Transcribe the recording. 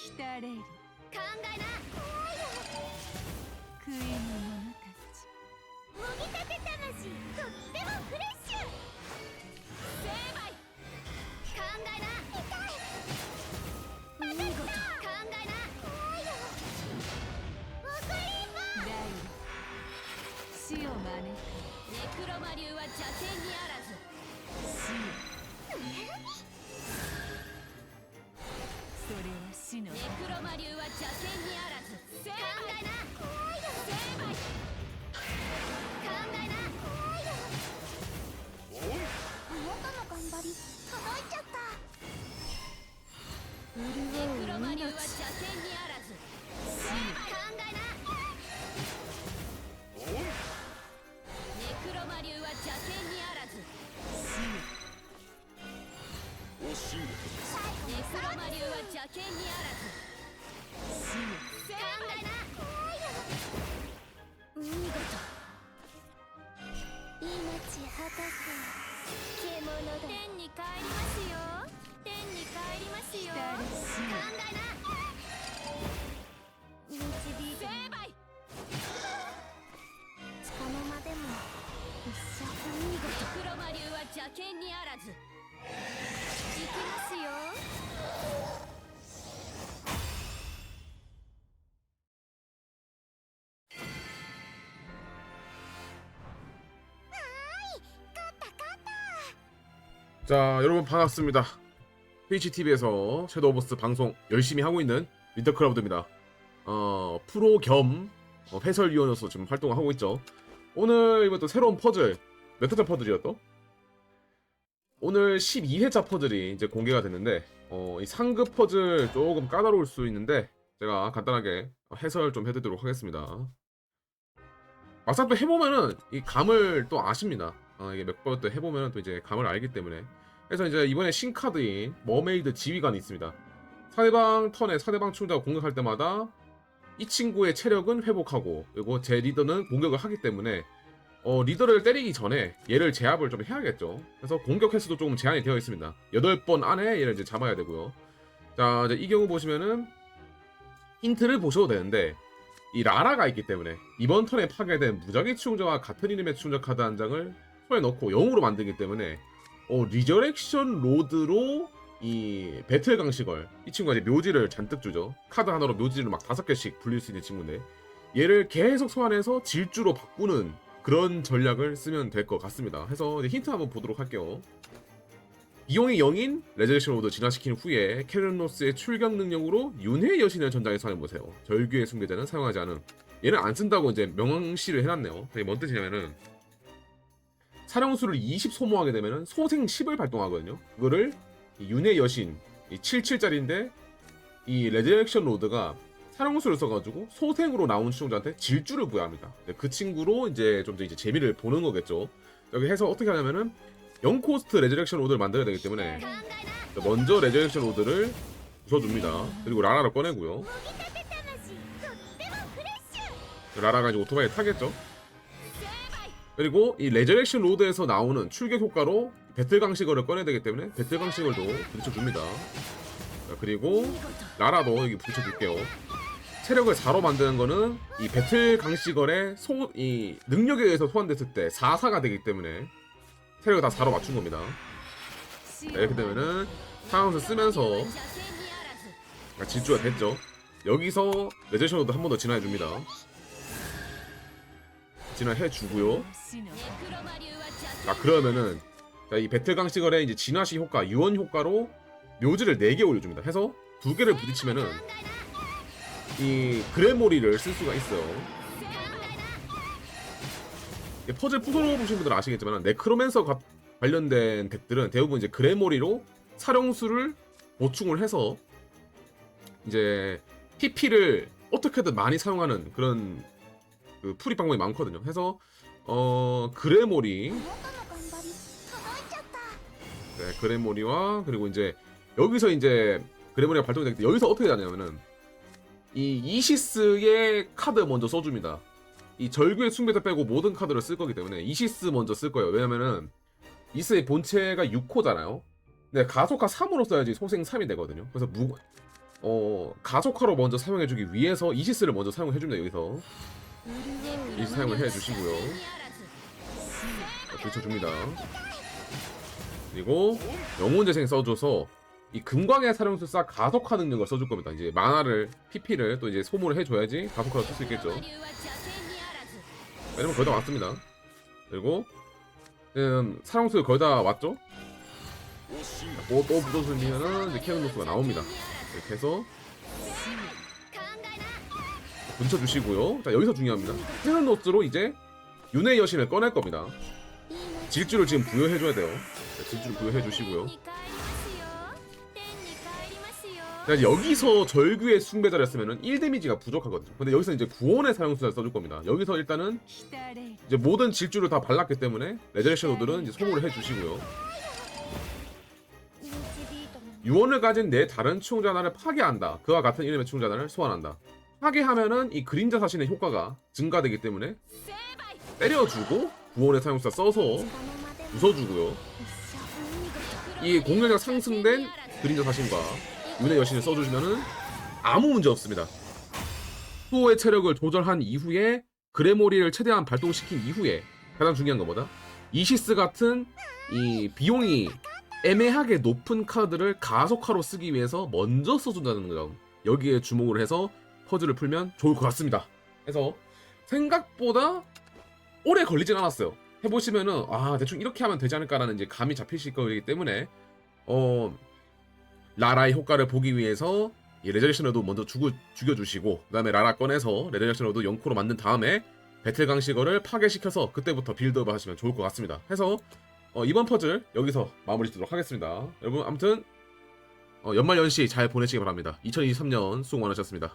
浸れり考えな。食いの者たち。もぎたて魂。とってもフレッシュ。成敗。考えな。痛い。見事。考えな。怖いよ。わかりま。大死を招ネクロマ流は邪剣にあらずマ流は邪険にある。に帰りますよ。天に帰りますよ。考えな導いて成敗つかの間でも一生クロマ流は邪剣にあらず 자 여러분 반갑습니다. PHTV에서 섀도우 오버스 방송 열심히 하고 있는 리더크라우드입니다. 어 프로 겸 어, 해설위원으로서 지금 활동을 하고 있죠. 오늘 이번 또 새로운 퍼즐 몇 회차 퍼즐이었또? 오늘 12회차 퍼즐이 이제 공개가 됐는데 어, 이 상급 퍼즐 조금 까다로울 수 있는데 제가 간단하게 해설 좀 해드리도록 하겠습니다. 막상 또 해보면은 이 감을 또 아십니다. 어, 이게 몇 번 또 해보면은 또 이제 감을 알기 때문에. 그래서 이제 이번에 신카드인 머메이드 지휘관이 있습니다. 상대방 턴에 상대방 충자가 공격할 때마다 이 친구의 체력은 회복하고 그리고 제 리더는 공격을 하기 때문에 어, 리더를 때리기 전에 얘를 제압을 좀 해야겠죠. 그래서 공격 횟수도 조금 제한이 되어 있습니다. 8번 안에 얘를 이제 잡아야 되고요. 자, 이제 이 경우 보시면은 힌트를 보셔도 되는데 이 라라가 있기 때문에 이번 턴에 파괴된 무작위 추종자와 같은 이름의 추종자 카드 한 장을 손에 넣고 0으로 만들기 때문에 어, 리저렉션 로드로 이 배틀 강식을 이 친구가 이제 묘지를 잔뜩 주죠 카드 하나로 묘지를 막 다섯 개씩 불릴 수 있는 친구인데 얘를 계속 소환해서 질주로 바꾸는 그런 전략을 쓰면 될 것 같습니다 해서 힌트 한번 보도록 할게요 이용이 0인 레저렉션 로드 진화시킨 후에 캐르노스의 출격 능력으로 윤회 여신을 전장에 사용해보세요. 절규의 숭배자는 사용하지 않음. 얘는 안 쓴다고 이제 명시를 해놨네요. 이게 뭔 뜻이냐면은 사령수를 20 소모하게 되면 소생 10을 발동하거든요. 그거를 윤의 여신 77짜리인데 이 레저렉션 로드가 사령수를 써가지고 소생으로 나온 시청자한테 질주를 부여합니다. 그 친구로 이제 좀 이제 재미를 보는 거겠죠. 여기 해서 어떻게 하냐면은 0코스트 레저렉션 로드를 만들어야 되기 때문에 먼저 레저렉션 로드를 부숴줍니다. 그리고 라라를 꺼내고요. 라라가 이제 오토바이 타겠죠. 그리고 이 레저렉션 로드에서 나오는 출격 효과로 배틀 강식어를 꺼내야 되기 때문에 배틀 강식어도 부딪혀줍니다. 자, 그리고 나라도 여기 붙여줄게요. 체력을 4로 만드는 거는 이 배틀 강식어의 소, 이 능력에 의해서 소환됐을 때 4사가 되기 때문에 체력을 다 4로 맞춘 겁니다. 자, 이렇게 되면은 타운스 쓰면서 질주가 됐죠. 여기서 레저렉션 로드 한번 더 진화해줍니다. 진화 해주고요. 아, 자 그러면은 이 배틀 강식을 해 이제 진화시 효과, 유언 효과로 묘지를 4개 올려줍니다. 해서 두 개를 부딪히면은 이 그레모리를 쓸 수가 있어요. 예, 퍼즐 풀어 보신 분들 아시겠지만 네크로맨서 관련된 덱들은 대부분 이제 그레모리로 사령수를 보충을 해서 이제 PP를 어떻게든 많이 사용하는 그런 그 풀이 방법이 많거든요. 해서 어 그레모리 네, 그레모리와 그리고 이제 여기서 이제 그레모리가 발동될 때 여기서 어떻게 되냐면은 이 이시스의 카드 먼저 써줍니다. 이 절규의 숭배자 빼고 모든 카드를 쓸 거기 때문에 이시스 먼저 쓸 거예요. 왜냐면은 이스의 본체가 6호잖아요. 네, 가속화 3으로 써야지 소생 3이 되거든요. 그래서 무, 어, 가속화로 먼저 사용해주기 위해서 이시스를 먼저 사용해줍니다, 여기서. 이 사용을 해주시고요. 자, 붙여줍니다. 그리고 영혼 재생 써줘서 이 금광의 사령술사 가속화 능력을 써줄 겁니다. 이제 만화를 PP를 또 이제 소모를 해줘야지 가속화를 쓸 수 있겠죠. 왜냐면 거의 다 왔습니다. 그리고 지금 사령술 거의 다 왔죠? 또, 또 붙어주면은 이제 캐논 노스가 나옵니다. 이렇게 해서 붙여주시고요. 자 여기서 중요합니다. 캐논 노스로 이제 윤회 여신을 꺼낼 겁니다. 질주를 지금 부여해줘야 돼요. 자, 질주를 부여해주시고요. 자 여기서 절규의 숭배자를 쓰면은 1 데미지가 부족하거든요. 근데 여기서 이제 구원의 사용수를 써줄 겁니다. 여기서 일단은 이제 모든 질주를 다 발랐기 때문에 레저리 섀도우들은 이제 소모를 해주시고요. 유언을 가진 내 다른 추종자단을 파괴한다. 그와 같은 이름의 추종자단을 소환한다. 파괴하면은 이 그림자 사신의 효과가 증가되기 때문에 때려주고 구원의 사용사 써서 웃어주고요. 이 공격력 상승된 그림자 사신과 윤의 여신을 써주시면은 아무 문제 없습니다. 수호의 체력을 조절한 이후에 그레모리를 최대한 발동시킨 이후에 가장 중요한 것보다 이시스 같은 이 비용이 애매하게 높은 카드를 가속화로 쓰기 위해서 먼저 써준다는 점 여기에 주목을 해서 퍼즐을 풀면 좋을 것 같습니다. 그래서 생각보다 오래 걸리진 않았어요. 해보시면은 아 대충 이렇게 하면 되지 않을까라는 이제 감이 잡히실 거기 때문에 어 라라의 효과를 보기 위해서 이 레저레이션으로도 먼저 죽여, 죽여주시고 그 다음에 라라 꺼내서 레저레이션으로도 0코로 만든 다음에 배틀 강식어를 파괴시켜서 그때부터 빌드업을 하시면 좋을 것 같습니다. 해서 어, 이번 퍼즐 여기서 마무리 짓도록 하겠습니다. 여러분 아무튼 어, 연말 연시 잘 보내시기 바랍니다. 2023년 수고 많으셨습니다.